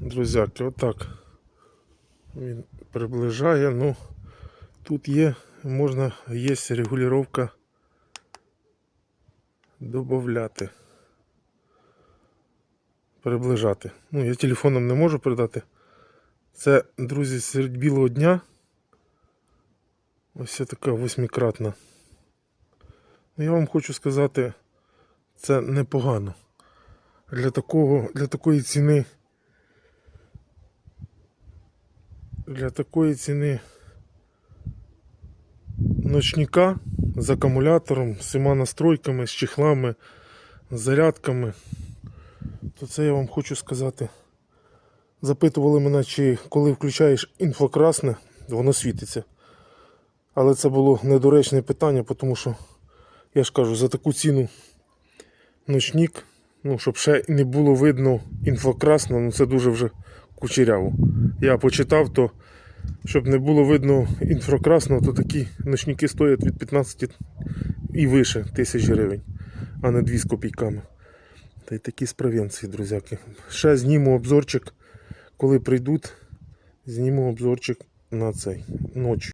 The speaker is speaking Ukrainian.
Друзяки, отак. Він приближає, ну тут є, можна, є регулювання додати. Приближати. Ну, я телефоном не можу передати. Це, друзі, серед білого дня. Ось така восьмикратна. Ну, я вам хочу сказати, це непогано. Для такого, для такої ціни. Для такої ціни ночника з акумулятором, з всіма настройками, з чехлами, з зарядками. То це я вам хочу сказати. Запитували мене, чи коли включаєш інфокрасне, воно світиться. Але це було недоречне питання, тому що я ж кажу, за таку ціну ночник, ну, щоб ще не було видно інфокрасно, ну це дуже вже кучеряво. Я почитав, то щоб не було видно інфракрасного, то такі ночники стоять від 15 і вище тисяч гривень, а не 2 з копійками. Та й такі з провінції, друзяки. Ще зніму обзорчик, коли прийдуть, зніму обзорчик на цей ночі.